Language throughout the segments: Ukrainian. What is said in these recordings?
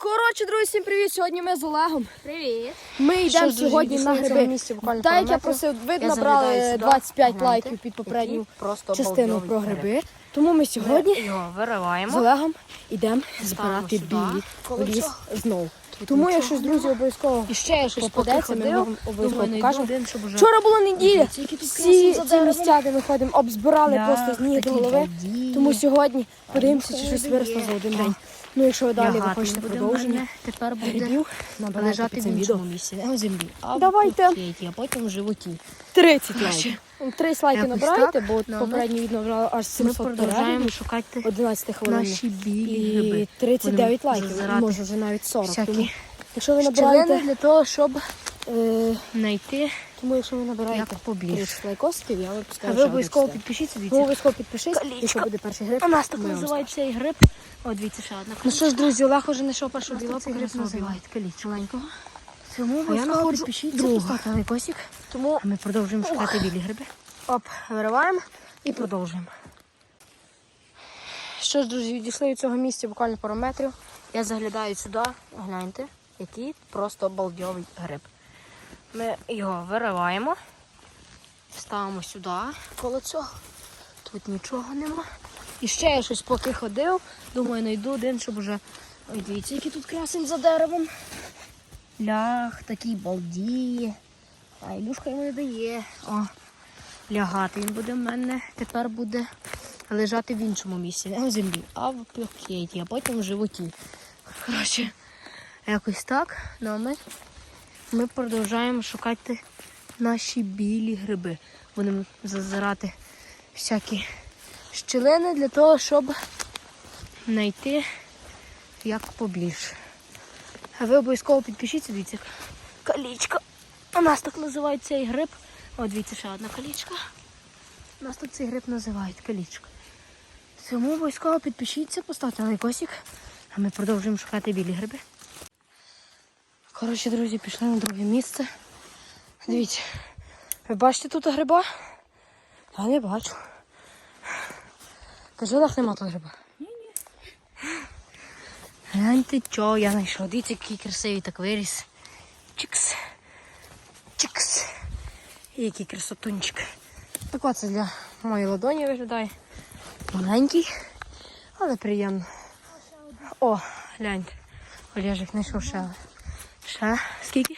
Коротше, друзі, всім привіт! Сьогодні ми з Олегом. Привіт. Ми йдемо сьогодні на гриби. Так як я просив, ви Я набрали 25 Гляньте, лайків під попередню просто частину про гриби. Тому ми сьогодні Його з. Олегом йдемо збирати білі в ліс знову. Тому нічого якщо друзі обов'язково І ще я щось попадеться, ми вам обов'язково покажемо. один. Вчора була неділя. Всі ці місця, де ми ходимо, обзбирали просто з ніг до голови. Тому сьогодні подивимося, чи щось виросло за один день. Ну, якщо ви далі ви хочете продовження. Тепер буде лежати в іншому місці, на землі, а Давайте. а потім в животі. 30 лайків. 30 лайків якось набирайте, так. бо Ну, попереднє відео аж Ми 700 переглядів, шукати 11 хвилин. наші білі гриби. І 39 Будемо лайків, зазирати може вже навіть 40. Тому, якщо ви щілини набираєте, для того, щоб е, знайти, тому якщо ви набираєте як побільше. 30 лайкосиків, я А випускаю ви ще обов'язково один підпишіться, Ви дивіться. обов'язково підпишись, Колічко. якщо буде перший гриб. У нас так ми вам називають цей гриб. О, дивіться, ще одна. Ну що ж, друзі, Олег уже знайшов білу, тут гриб називають. калічеленького. Цьому А я знаходжу другого. поставте. Тому А ми продовжуємо шукати білі гриби. Оп, вириваємо і продовжуємо. Що ж, друзі, відійшли від цього місця буквально пару метрів. Я заглядаю сюди, гляньте, який просто обалдьовий гриб. Ми його вириваємо, ставимо сюди, коло цього. Тут нічого нема. І ще я щось поки ходив, думаю, знайду один, щоб уже. Ой, дивіться, який тут красень за деревом. Лях, такий балдіє. А Ілюшка йому не дає. О, лягати він буде в мене. Тепер буде лежати в іншому місці, не на землі, а в пакеті, а потім в животі. Коротше, якось так. Ну а ми, ми продовжуємо шукати наші білі гриби. Будемо зазирати всякі щілини для того, щоб знайти як побільше. А ви обов'язково підпишіться, дивіться, калічка. У нас так називають цей гриб. О, дивіться, ще одна калічка. У нас тут цей гриб називають калічка. Тому обов'язково підпишіться, поставте лайкосик, а ми продовжуємо шукати білі гриби. Коротше, друзі, пішли на друге місце. Дивіться, ви бачите тут гриба? Я не бачу. Кажи, Олег, нема тут гриба. Гляньте, що я знайшов. Дивіться, який красивий так виріс. Чикс. Чикс. І який красотунчик. Так от це для моєї ладоні виглядає. Маленький. Але приємно. О, гляньте. Олежик знайшов ще. Ще скільки?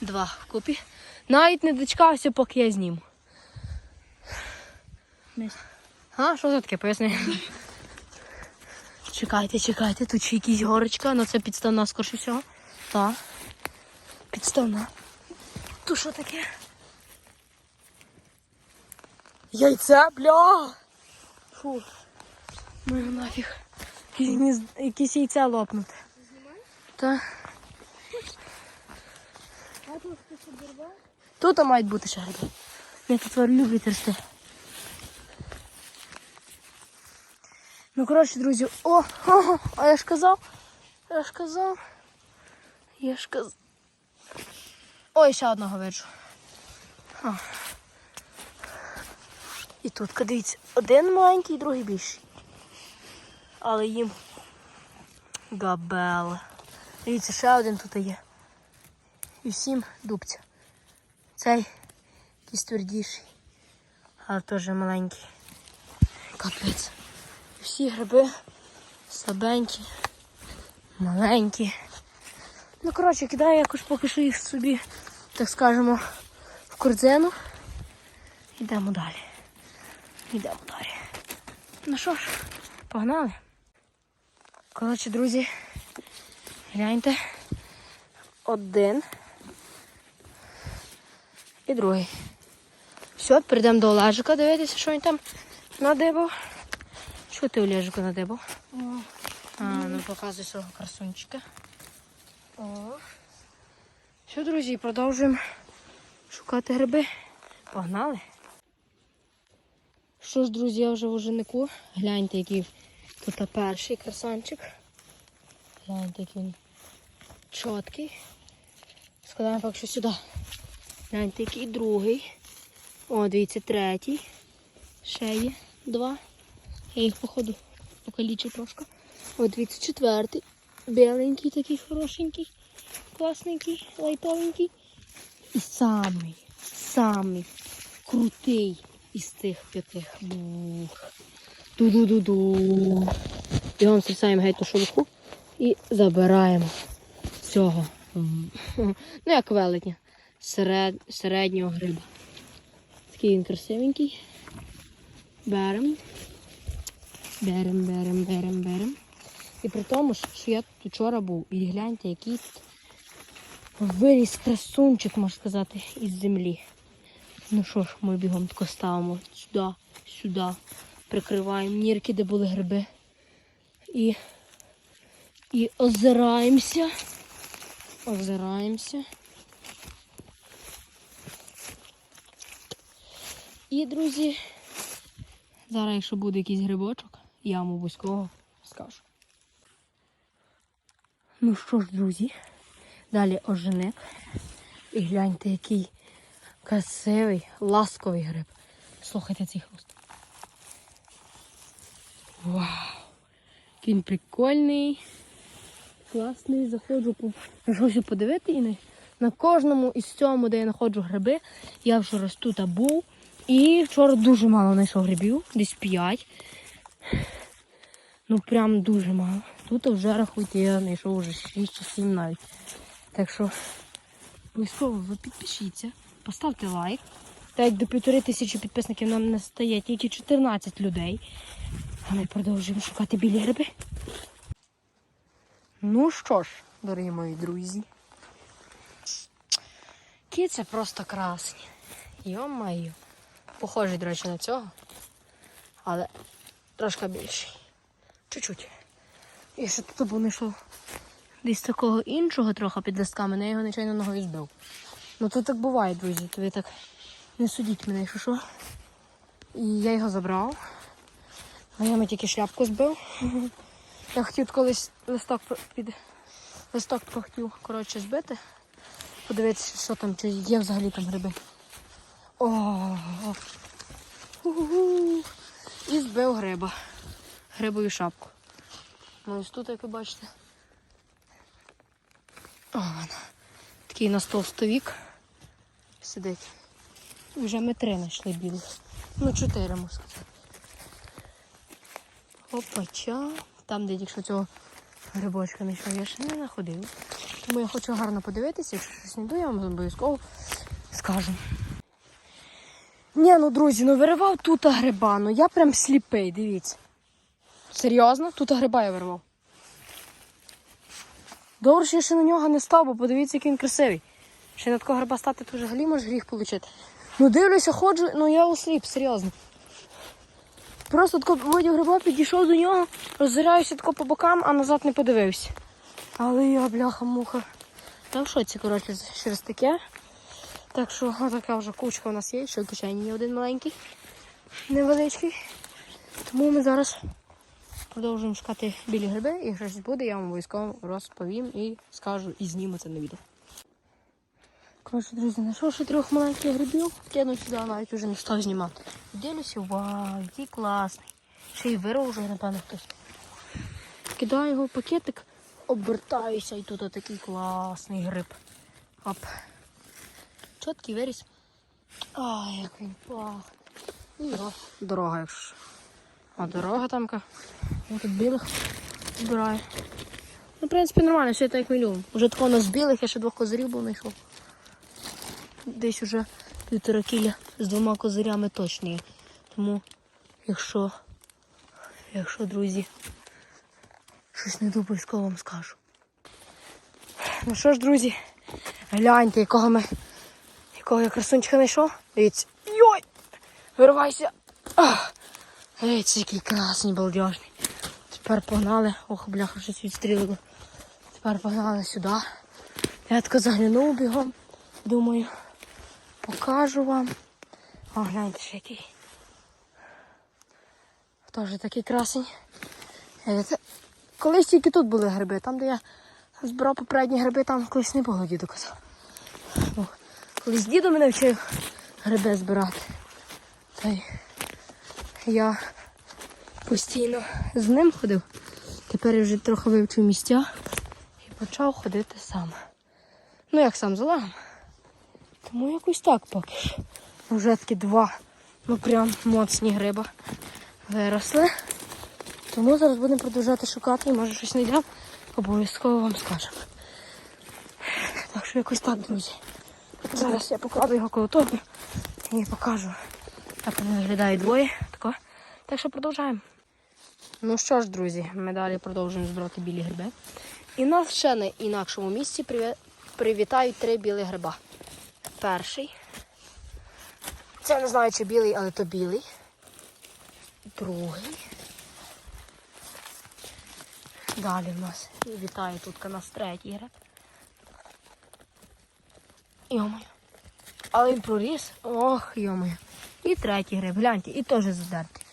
Два вкупі. Навіть не дочекався, поки я зніму. А, що це таке? Поясни. Чекайте, чекайте, тут ще якісь горочка, ну це підставна скорше всього. Так. Підставна. Тут що таке? Яйце, бля! Фу. Ну нафіг. Якісь яйця лопнути. Та. Тут мають бути гриби. Я тут люблю рости. Ну, коротше, друзі, о, о, а я ж казав, я ж казав, я ж казав. Ой, ще одного виджу. І тут, дивіться, один маленький, другий більший. Але їм габела. Дивіться, ще один тут є. І всім дубця. Цей якийсь твердіший, але теж маленький. Капець. Всі гриби слабенькі, маленькі. Ну, коротше, кидаю якось поки що їх собі, так скажемо, в корзину. Йдемо далі. Йдемо далі. Ну що ж, погнали. Коротше, друзі, гляньте. Один. І другий. Все, перейдемо до Олежика, дивитися, що він там надибав. Що ти Олежику надибав? А, ну показуй свого красунчика. О. Все, друзі, продовжуємо шукати гриби. Погнали. Що ж, друзі, я вже в оженику. Гляньте, який тут перший красанчик. Гляньте, який він чіткий. Складаємо поки що сюди. Гляньте, який другий. О, дивіться, третій. Ще є два. Я їх, походу, покалічу трошки. О, дивіться, четвертий. біленький, такий хорошенький, класненький, лайтовенький. І самий, самий крутий із тих п'яти. Бух. Ду-ду-ду-ду. Його стрісаємо геть ту шелуху і забираємо цього. Ну, як велетня. Серед, середнього гриба. Такий він красивенький. Берем. Берем, берем, берем, берем. І при тому, що я тут вчора був, і гляньте, який тут виріс красунчик, можна сказати, із землі. Ну що ж, ми бігом тако ставимо сюди, сюди, прикриваємо нірки, де були гриби. І, і озираємося. Озираємося. І, друзі, зараз, якщо буде якийсь грибочок, я вам обов'язково скажу. Ну що ж, друзі, далі оженик. І гляньте, який красивий, ласковий гриб. Слухайте цей хруст. Вау! Він прикольний, класний. Заходжу по щось подивити і на, на кожному із цьому, де я знаходжу гриби, я вже раз тут був. І вчора дуже мало знайшов грибів, десь 5. Ну прям дуже мало. Тут вже рахуйте, я знайшов вже 6 чи 7 навіть. Так що обов'язково ви підпишіться, поставте лайк. Так як до півтори тисячі підписників нам не стає тільки 14 людей. А ми продовжуємо шукати білі гриби. Ну що ж, дорогі мої друзі. Кі це просто красні. Йо-майо. Похожий, до речі, на цього. Але трошки більший. Чуть-чуть. Я ще тут був знайшов десь такого іншого трохи під листками, я його нечайно ногою збив. Ну тут так буває, друзі, то ви так не судіть мене, якщо що. І я його забрав. А я ми тільки шляпку збив. Я хотів колись листок під листок хотів коротше збити. Подивитися, що там, чи є взагалі там гриби. О, Ху-ху-ху. І збив гриба. Грибову шапку. Ну ось тут, як ви бачите. О, вона. Такий у нас товстовік сидить. Вже ми три знайшли білих. Ну, чотири, можна сказати. Опача. Там, де якщо цього грибочка знайшов, я ще не знаходив. Тому я хочу гарно подивитися, якщо щось знайду, я вам обов'язково скажу. Ні, ну друзі, ну виривав тут гриба, ну я прям сліпий, дивіться. Серйозно? Тут гриба я виривав. Добре, що я ще на нього не став, бо подивіться, який він красивий. Ще на такого гриба стати, то взагалі може гріх отримати. Ну дивлюся, ходжу, ну я осліп, серйозно. Просто тако видів гриба, підійшов до нього, роззираюся тако по бокам, а назад не подивився. Але я, бляха-муха. Та в шоці, коротше, через таке. Так що така вже кучка у нас є, ще в кишені є один маленький, невеличкий. Тому ми зараз продовжуємо шукати білі гриби. І щось буде, я вам обов'язково розповім і скажу і зніму це на відео. Коротше, друзі, знайшовши трьох маленьких грибів, кинув сюди, навіть вже не став знімати. Дивлюся, вау, який класний. Ще й вирвав вже, напевно, хтось. Кидаю його в пакетик, обертаюся і тут такий класний гриб. Оп. Чоткий виріс. Ай, як він пахне. І дорога, якщо. що. А дорога тамка. Я тут білих збираю. Ну, в принципі, нормально, все так як ми любимо. Уже такого нас білих, я ще двох козирів був знайшов. Десь уже півтора кіля з двома козирями точно є. Тому, якщо, якщо, друзі, щось не обов'язково вам скажу. Ну що ж, друзі, гляньте, якого ми якого я красунчика знайшов. Дивіться. Йой! Виривайся! Ах! Дивіться, який красний балдежний. Тепер погнали. Ох, бляха, щось відстрілило. Тепер погнали сюди. Я тако заглянув бігом. Думаю, покажу вам. О, гляньте, ще який. Теж такий красень. Е, Колись тільки тут були гриби. Там, де я збирав попередні гриби, там колись не було діду казав. Колись дідо мене вчив гриби збирати. Та й я постійно з ним ходив. Тепер я вже трохи вивчив місця і почав ходити сам. Ну, як сам з Олегом. Тому якось так поки. Вже таки два, ну прям моцні гриба виросли. Тому зараз будемо продовжувати шукати і може щось знайдемо. Обов'язково вам скажемо. Так що якось так, друзі. Зараз я покладу його коло того і покажу, як вони виглядають двоє. Тако. Так що продовжаємо. Ну що ж, друзі, ми далі продовжуємо збирати білі гриби. І нас ще на інакшому місці привітають три білі гриба. Перший. Це не знаю, чи білий, але то білий. Другий. Далі в нас вітає тут нас третій гриб. Йомаю. Але він проріс. Ох, йомаю. І третій гриб, гляньте, і теж задертий.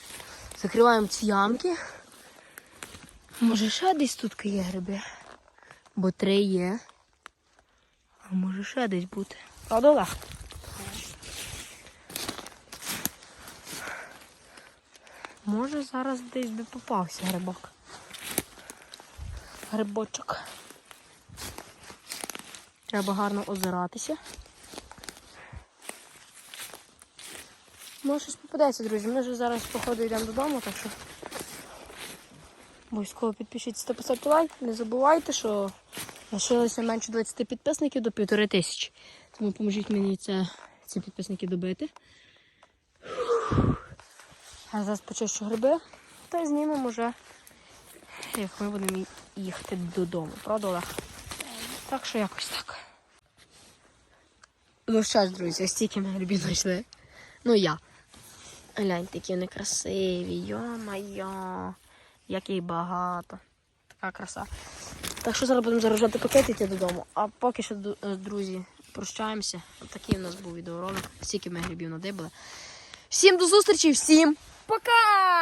Закриваємо ці ямки. Може ще десь тут є гриби? Бо три є. А може ще десь бути. Правда, Олег? Може зараз десь би попався грибок. Грибочок. Треба гарно озиратися. Може щось попадеться, друзі. Ми вже зараз, походу, йдемо додому, так що обов'язково підпишіться та поставте лайк. Не забувайте, що лишилося менше 20 підписників до півтори тисячі. Тому поможіть мені це, ці підписники добити. А зараз почищу гриби та знімемо вже, як ми будемо їхати додому. Правда, Олег? Так що якось так. Ну що ж, друзі, стільки ми грибів знайшли. Ну я. Гляньте, які вони красиві. Йо-майо. Як їх багато. Така краса. Так що зараз будемо заражати пакет йти додому. А поки що, е, друзі, прощаємося. Такий у нас був відеоролик. Стільки ми грибів надибали. Всім до зустрічі, всім пока!